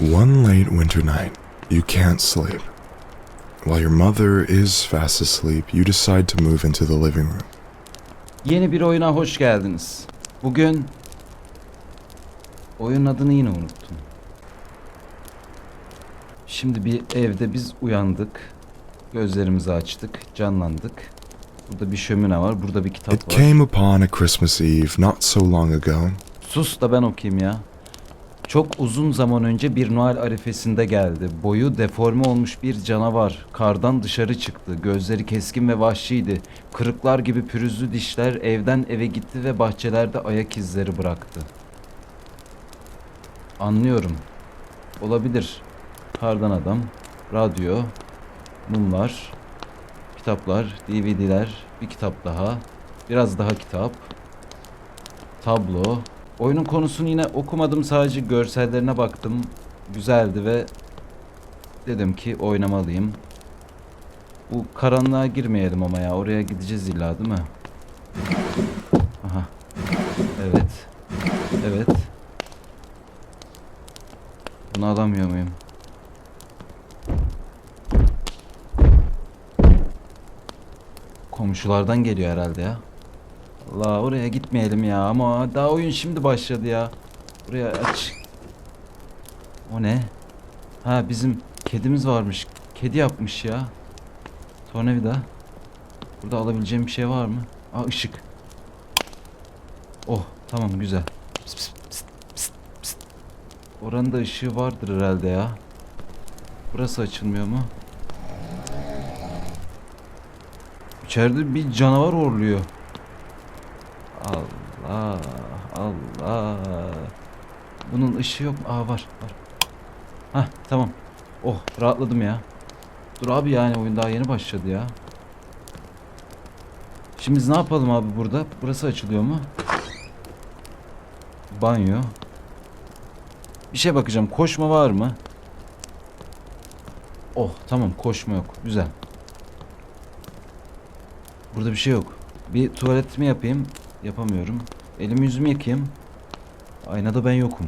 One late winter night, you can't sleep. While your mother is fast asleep, you decide to move into the living room. Yeni bir oyuna hoş geldiniz. Bugün oyunun adını yine unuttum. Şimdi bir evde biz uyandık. Gözlerimizi açtık, canlandık. Burada bir şömine var, burada bir kitap It var. came upon a Christmas Eve not so long ago. Sus da ben okuyayım ya. Çok uzun zaman önce bir Noel arifesinde geldi. Boyu deforme olmuş bir canavar. Kardan dışarı çıktı. Gözleri keskin ve vahşiydi. Kırıklar gibi pürüzlü dişler evden eve gitti ve bahçelerde ayak izleri bıraktı. Anlıyorum. Olabilir. Kardan adam, radyo, mumlar, kitaplar, DVD'ler, bir kitap daha, biraz daha kitap, tablo. Oyunun konusunu yine okumadım sadece görsellerine baktım. Güzeldi ve dedim ki oynamalıyım. Bu karanlığa girmeyelim ama ya oraya gideceğiz illa değil mi? Aha. Evet. Evet. Bunu alamıyor muyum? Komşulardan geliyor herhalde ya. Allah oraya gitmeyelim ya ama daha oyun şimdi başladı ya. Buraya aç. O ne? Ha bizim kedimiz varmış. Kedi yapmış ya. Tornavida. Burada alabileceğim bir şey var mı? Aa ışık. Oh tamam güzel. Pıst, pıst, pıst, pıst, pıst. Oranın da ışığı vardır herhalde ya. Burası açılmıyor mu? İçeride bir canavar horluyor. Allah Allah. Bunun ışığı yok mu? Aa var var. Hah tamam. Oh rahatladım ya. Dur abi yani oyun daha yeni başladı ya. Şimdi biz ne yapalım abi burada? Burası açılıyor mu? Banyo. Bir şey bakacağım. Koşma var mı? Oh tamam koşma yok. Güzel. Burada bir şey yok. Bir tuvaletimi yapayım. Yapamıyorum. Elimi yüzümü yıkayayım. Aynada ben yokum.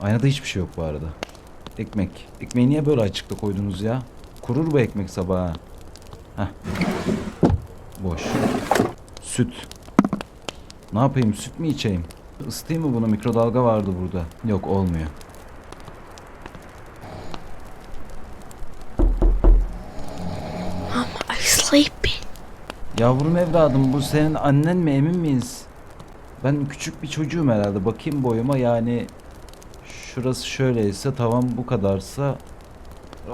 Aynada hiçbir şey yok bu arada. Ekmek. Ekmeği niye böyle açıkta koydunuz ya? Kurur bu ekmek sabaha. Heh. Boş. Süt. Ne yapayım? Süt mü içeyim? Isıtayım mı bunu? Mikrodalga vardı burada. Yok olmuyor. Are you sleeping? Yavrum evladım bu senin annen mi emin miyiz? Ben küçük bir çocuğum herhalde. Bakayım boyuma yani şurası şöyleyse tavan bu kadarsa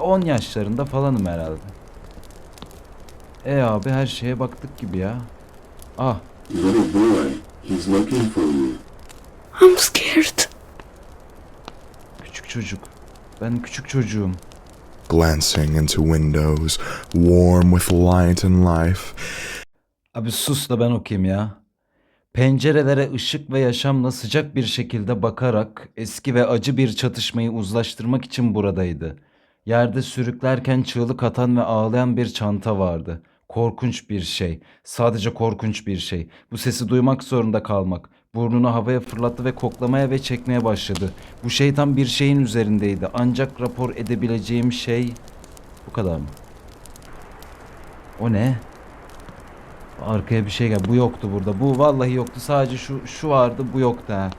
10 yaşlarında falanım herhalde. E abi her şeye baktık gibi ya. Ah Little boy, he's looking for you. I'm scared. küçük çocuk. Ben küçük çocuğum. Glancing into windows, warm with light and life, Abi sus da ben okuyayım ya. Pencerelere ışık ve yaşamla sıcak bir şekilde bakarak eski ve acı bir çatışmayı uzlaştırmak için buradaydı. Yerde sürüklerken çığlık atan ve ağlayan bir çanta vardı. Korkunç bir şey. Sadece korkunç bir şey. Bu sesi duymak zorunda kalmak. Burnunu havaya fırlattı ve koklamaya ve çekmeye başladı. Bu şey tam bir şeyin üzerindeydi. Ancak rapor edebileceğim şey bu kadar mı? O ne? Arkaya bir şey gel. Bu yoktu burada. Bu vallahi yoktu. Sadece şu şu vardı. Bu yoktu ha.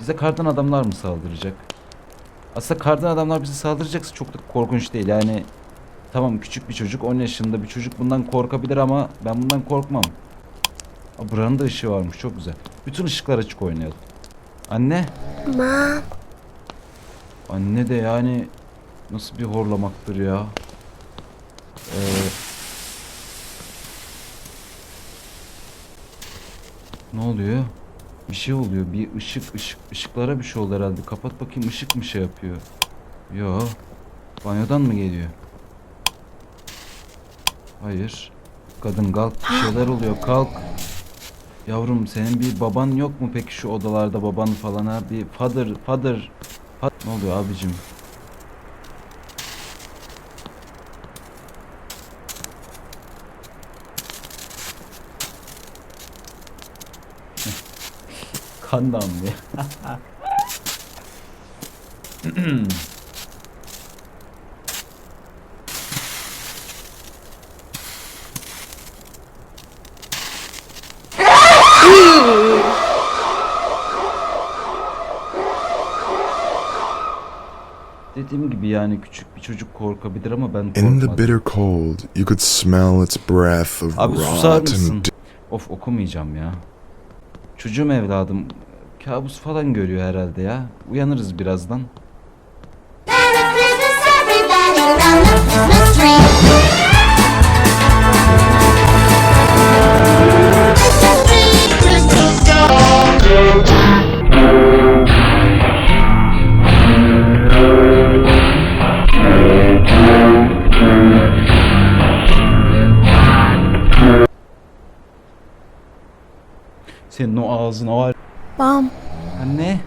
Bize kardan adamlar mı saldıracak? Aslında kardan adamlar bize saldıracaksa çok da korkunç değil. Yani tamam küçük bir çocuk 10 yaşında bir çocuk bundan korkabilir ama ben bundan korkmam. Aa, buranın da ışığı varmış. Çok güzel. Bütün ışıklar açık oynayalım. Anne. Mom, Anne de yani nasıl bir horlamaktır ya. Ee, ne oluyor? Bir şey oluyor. Bir ışık ışık ışıklara bir şey oldu herhalde. Kapat bakayım ışık mı şey yapıyor? Yo. Banyodan mı geliyor? Hayır. Kadın kalk bir şeyler oluyor kalk. Yavrum senin bir baban yok mu peki şu odalarda baban falan ha? Bir father father Pat ne oluyor abicim? Kan damlıyor. Dediğim gibi yani küçük bir çocuk korkabilir ama ben In the korkmadım. bitter cold, you could smell its breath of Abi susar mısın? Of okumayacağım ya. Çocuğum evladım kabus falan görüyor herhalde ya. Uyanırız birazdan. Merry. Ağzına var. Mom, Anne.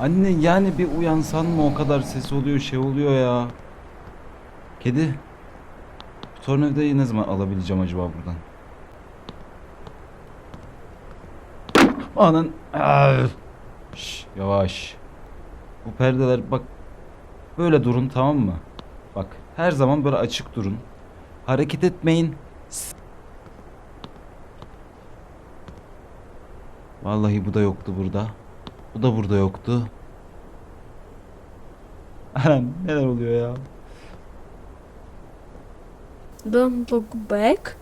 Anne yani bir uyansan mı o kadar ses oluyor şey oluyor ya. Kedi. Bu tornavidayı ne zaman alabileceğim acaba buradan? Anan. Şş, yavaş. Bu perdeler bak. Böyle durun tamam mı? Bak her zaman böyle açık durun. Hareket etmeyin. Vallahi bu da yoktu burada. Bu da burada yoktu. Anam neler oluyor ya? don't look back.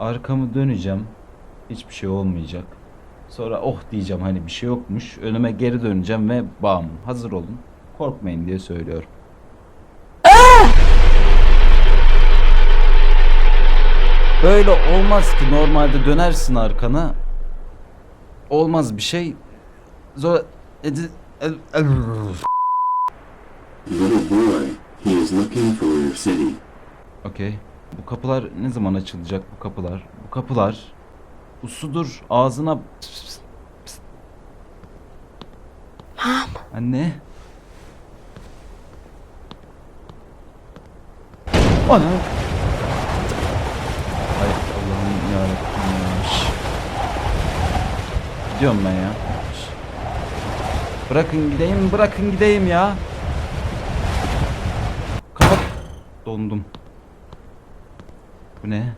Arkamı döneceğim. Hiçbir şey olmayacak. Sonra oh diyeceğim hani bir şey yokmuş. Önüme geri döneceğim ve bam hazır olun. Korkmayın diye söylüyorum. Böyle olmaz ki normalde dönersin arkana. Olmaz bir şey. Zor... Little boy, he is looking for your city. Okey. Bu kapılar ne zaman açılacak bu kapılar? Bu kapılar. Bu sudur ağzına. Pıs, pıs, pıs. Mom, Anne. Ana. Yarabbim. Gidiyorum ben ya. Bırakın gideyim, bırakın gideyim ya. Kapat. Dondum. Bu ne?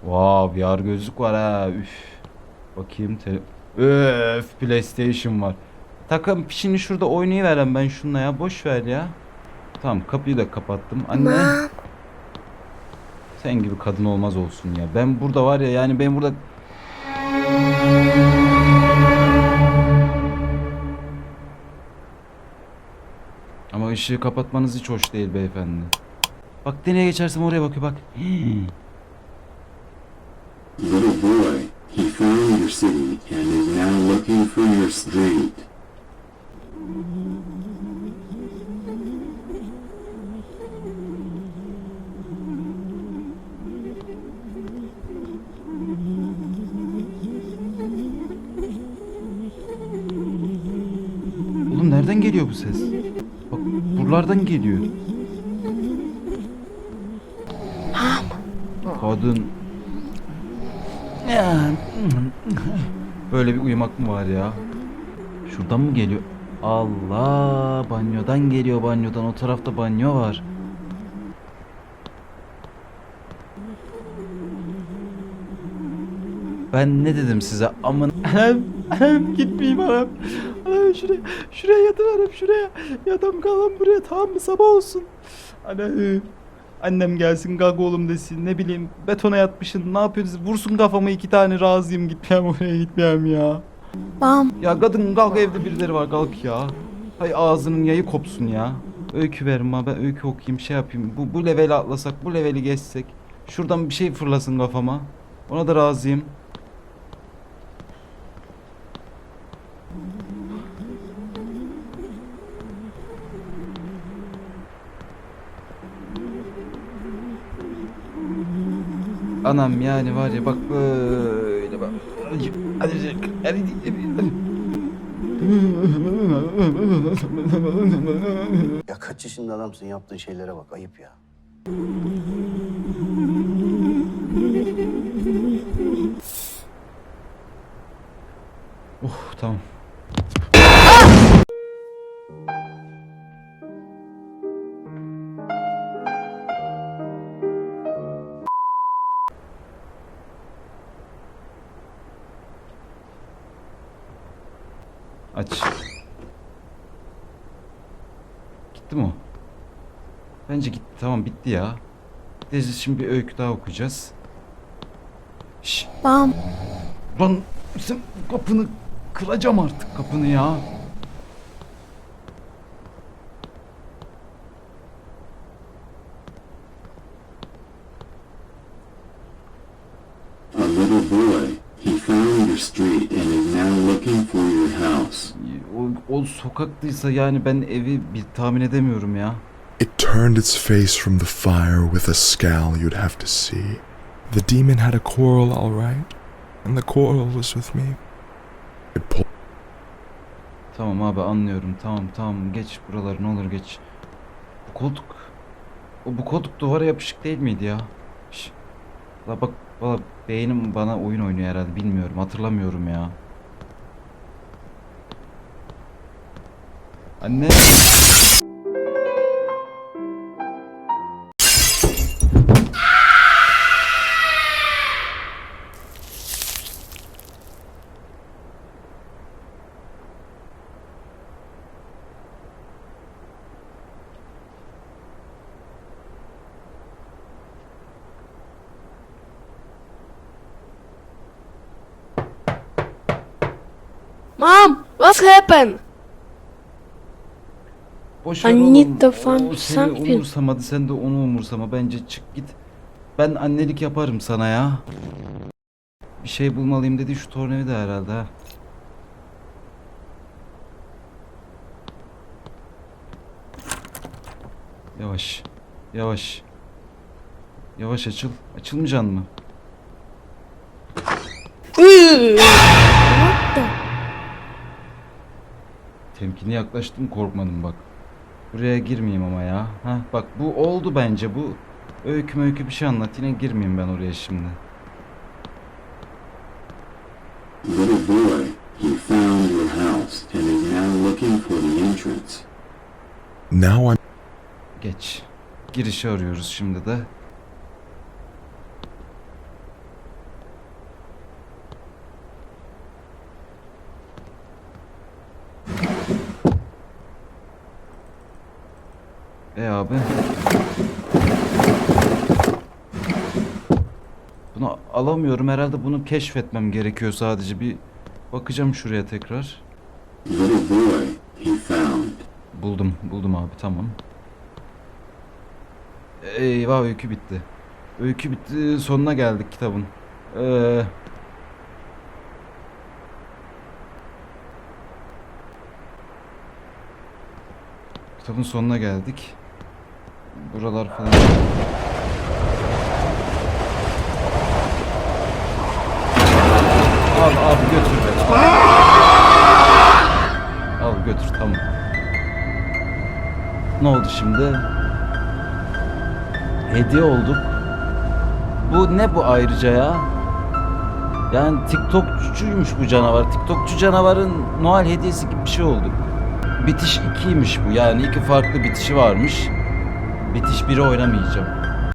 Wow, VR gözlük var ha. Üf. Bakayım tele... Öf, PlayStation var. Takım şimdi şurada oynayıveren ben şunla ya. Boş ver ya. Tamam kapıyı da kapattım. Anne. Mom, Sen gibi kadın olmaz olsun ya. Ben burada var ya yani ben burada Ama ışığı kapatmanız hiç hoş değil beyefendi. Bak nereye geçersem oraya bakıyor bak. Little boy, he found your city and is now looking for your street. Buralardan geliyor. Kadın. Böyle bir uyumak mı var ya? Şuradan mı geliyor? Allah banyodan geliyor banyodan o tarafta banyo var. Ben ne dedim size amın Anam, anam gitmeyeyim anam. Anam şuraya, şuraya yatıverem şuraya. Yatam kalan buraya tamam mı sabah olsun. Anam. Annem gelsin kalk oğlum desin ne bileyim betona yatmışsın ne yapıyorsun vursun kafama iki tane razıyım gitmeyeyim oraya gitmeyeyim ya. mom, Ya kadın kalk evde birileri var kalk ya. Hay ağzının yayı kopsun ya. Öykü verin bana ben öykü okuyayım şey yapayım. Bu, bu leveli atlasak bu leveli geçsek. Şuradan bir şey fırlasın kafama. Ona da razıyım. Anam yani var ya bak böyle bak. Hadi hadi Ya kaç yaşında adamsın yaptığın şeylere bak ayıp ya. Oh tamam. Tamam bitti ya. Gideceğiz şimdi bir öykü daha okuyacağız. Şşş. Bam. Lan sen kapını kıracağım artık kapını ya. A little boy, he found your street and is now looking for your house. O, o sokaktaysa yani ben evi bir tahmin edemiyorum ya. It turned its face from the fire with a scowl you'd have to see. The demon had a quarrel, all right, and the quarrel was with me. It pulled Tamam abi anlıyorum. Tamam tamam geç buraları ne olur geç. Bu koltuk o bu koltuk duvara yapışık değil miydi ya? Şş. La bak valla beynim bana oyun oynuyor herhalde bilmiyorum hatırlamıyorum ya. Anne. Mom, what happened? Boş I ver need oğlum. to find O seni something. umursamadı sen de onu umursama bence çık git. Ben annelik yaparım sana ya. Bir şey bulmalıyım dedi şu tornavida herhalde ha. Yavaş. Yavaş. Yavaş açıl. Açılmayacaksın mı? Temkinli yaklaştım korkmadım bak. Buraya girmeyeyim ama ya. Ha bak bu oldu bence bu. Öykü öykü bir şey anlat yine girmeyeyim ben oraya şimdi. Little boy, he found your house and is now looking for the entrance. now I'm Geç. Girişi arıyoruz şimdi de. E abi. Bunu alamıyorum herhalde bunu keşfetmem gerekiyor sadece bir bakacağım şuraya tekrar. Buldum, buldum abi tamam. Eyvah öykü bitti. Öykü bitti, sonuna geldik kitabın. Ee, kitabın sonuna geldik. Buralar falan. Al abi götür beni. Al götür tamam. Ne oldu şimdi? Hediye olduk. Bu ne bu ayrıca ya? Yani TikTokçuymuş bu canavar. TikTokçu canavarın Noel hediyesi gibi bir şey oldu. Bitiş 2'ymiş bu. Yani iki farklı bitişi varmış. Bitiş 1'i oynamayacağım.